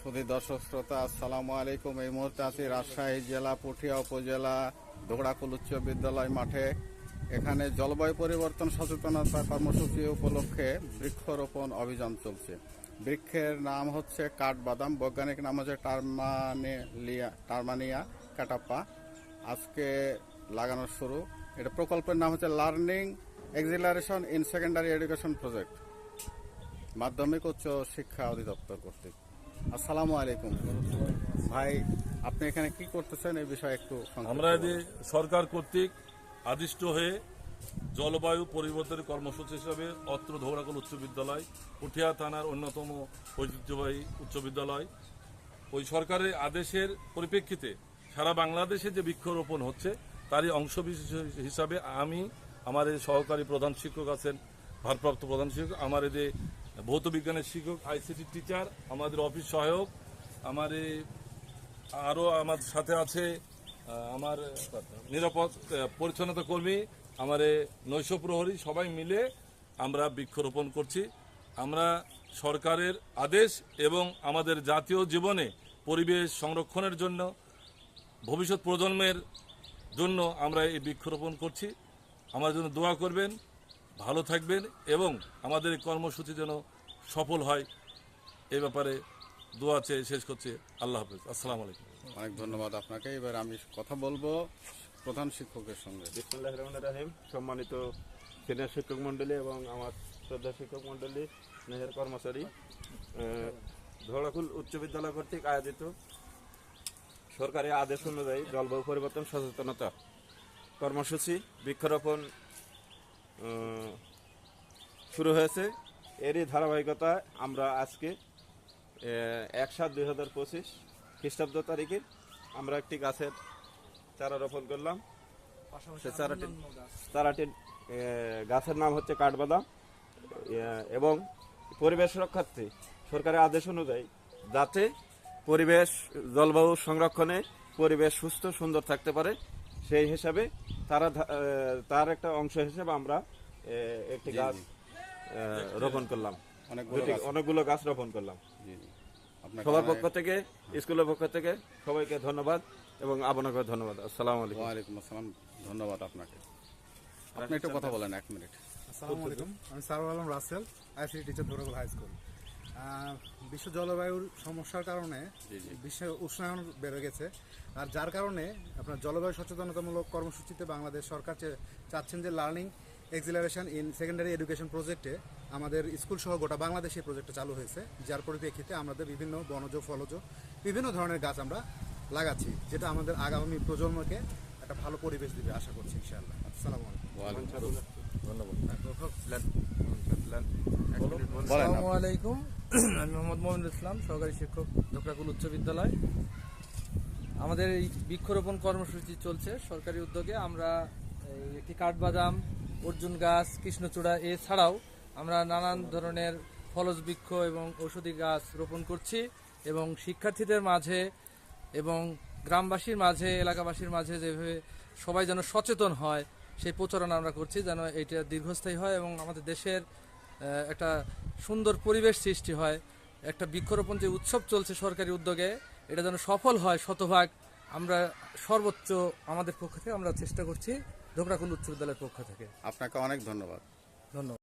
সুধী দর্শক শ্রোতা, আসসালামু আলাইকুম। এই মুহূর্তে আছি রাজশাহী জেলা, পুঠিয়া উপজেলা দোগড়াকুল উচ্চ বিদ্যালয় মাঠে। এখানে জলবায়ু পরিবর্তন, সচেতনতা কর্মসূচি উপলক্ষে বৃক্ষরোপণ অভিযান চলছে। বৃক্ষের নাম হচ্ছে কাঠবাদাম, বৈজ্ঞানিক নাম হচ্ছে টার্মানিয়া টার্মানিয়া কাটাপ্পা। আজকে লাগানো শুরু। এটা প্রকল্পের নাম হচ্ছে learning, acceleration in secondary education project, মাধ্যমিক উচ্চ শিক্ষা অধিদপ্তর কর্তৃক। আসসালামু আলাইকুম ভাই আপনি এখানে কি করতেছেন এই বিষয়ে একটু আমরা। যে সরকার কর্তৃক আদিষ্ট হয়ে জলবায়ু পরিবর্তনের কর্মসূচি হিসাবে অত্র ধৌরাকল উচ্চ বিদ্যালয় পুঠিয়া থানার অন্যতম ঐতিহ্যবাহী উচ্চ বিদ্যালয় ওই সরকারের আদেশের পরিপ্রেক্ষিতে সারা বাংলাদেশে যে বৃক্ষরোপণ হচ্ছে তারই অংশ বিশেষ হিসাবে আমি আমার এই সহকারী প্রধান শিক্ষক আছেন ভারপ্রাপ্ত প্রধান শিক্ষক আমার যে ভৌত বিজ্ঞানের শিক্ষক আইসিটি টিচার আমাদের অফিস সহায়ক, আমার আরও আমার সাথে আছে আমার, নিরাপদ পরিচ্ছন্নতা কর্মী, আমার নৈশ প্রহরী, সবাই মিলে আমরা বৃক্ষরোপণ করছি। আমরা সরকারের আদেশ এবং আমাদের জাতীয় জীবনে পরিবেশ সংরক্ষণের জন্য, ভবিষ্যৎ প্রজন্মের জন্য আমরা এই বৃক্ষরোপণ করছি। আমার জন্য দোয়া করবেন। ভালো থাকবেন এবং আমাদের এই কর্মসূচি যেন সফল হয় এই ব্যাপারে দোয়া চেয়ে শেষ করছে। আল্লাহ হাফেজ। আসসালামু আলাইকুম। অনেক ধন্যবাদ আপনাকে। এবার আমি কথা বলব প্রধান শিক্ষকের সঙ্গে। বিসমুল্লাহ রহমান রাহিম। সম্মানিত সিনিয়র শিক্ষক মণ্ডলী এবং আমার শ্রদ্ধা শিক্ষক মণ্ডলী স্নেহের কর্মচারী ধরাকুল উচ্চ বিদ্যালয় কর্তৃক আয়োজিত সরকারি আদেশ অনুযায়ী জলবায়ু পরিবর্তন সচেতনতা কর্মসূচি বৃক্ষরোপণ শুরু হয়েছে। এরই ধারাবাহিকতায় আমরা আজকে এক সাত দুই হাজার পঁচিশ খ্রিস্টাব্দ তারিখে আমরা একটি গাছের চারা রোপণ করলাম। সে চারাটি চারাটির গাছের নাম হচ্ছে কাঠবাদাম। এবং পরিবেশ রক্ষার্থে সরকারের আদেশ অনুযায়ী যাতে পরিবেশ জলবায়ু সংরক্ষণে পরিবেশ সুস্থ সুন্দর থাকতে পারে সেই হিসাবে তারা তার একটা অংশ হিসেবে আমরা একটি গাছ রোপণ করলাম। অনেকগুলো গাছ। অনেকগুলো রোপণ করলাম। সবার পক্ষ থেকে স্কুলের পক্ষ থেকে সবাইকে ধন্যবাদ এবং আপনাকে ধন্যবাদ। আসসালামু আলাইকুম। ওয়ালাইকুম আসসালাম। ধন্যবাদ আপনাকে। আপনি একটু কথা বলেন এক মিনিট। আসসালামু আলাইকুম। আমি Sarul Alam Rasel ICT teacher Dhargal high school. বিশ্ব জলবায়ুর সমস্যার কারণে। বিশ্ব উষ্ণায়ন বেড়ে গেছে। আর যার কারণে আপনার জলবায়ু সচেতনতামূলক কর্মসূচিতে বাংলাদেশ সরকার চাচ্ছেন যে learning acceleration in secondary education প্রজেক্টে আমাদের স্কুল সহ গোটা বাংলাদেশে এই প্রজেক্টটা চালু হয়েছে। যার পরিপ্রেক্ষিতে আমাদের বিভিন্ন বনজ ফলজ বিভিন্ন ধরনের গাছ আমরা লাগাচ্ছি যেটা আমাদের আগামী প্রজন্মকে একটা ভালো পরিবেশ দিবে আশা করছি ইনশাআল্লাহ। আসসালামু আলাইকুম। ওয়ালাইকুম বলেন। আসসালামু আলাইকুম। আমি মোহাম্মদ মোমিনুল ইসলাম, সহকারী শিক্ষক ধোকরাকুল উচ্চ বিদ্যালয়। আমাদের এই বৃক্ষরোপণ কর্মসূচি চলছে সরকারি উদ্যোগে। আমরা একটি কাঠবাদাম, অর্জুন গাছ, কৃষ্ণচূড়া এছাড়াও আমরা নানান ধরনের ফলজ বৃক্ষ এবং ঔষধি গাছ রোপণ করছি এবং শিক্ষার্থীদের মাঝে এবং গ্রামবাসীর মাঝে, এলাকাবাসীর মাঝে যেভাবে সবাই যেন সচেতন হয়, সেই প্রচারণা আমরা করছি যেন এটা দীর্ঘস্থায়ী হয় এবং আমাদের দেশের একটা সুন্দর পরিবেশ সৃষ্টি হয়। একটা বৃক্ষরোপণ যে উৎসব চলছে সরকারি উদ্যোগে এটা যেন সফল হয় শতভাগ আমরা সর্বোচ্চ আমাদের পক্ষ থেকে আমরা চেষ্টা করছি ধোকরাকুল উচ্চ বিদ্যালয়ের পক্ষ থেকে। আপনাকে অনেক ধন্যবাদ। ধন্যবাদ।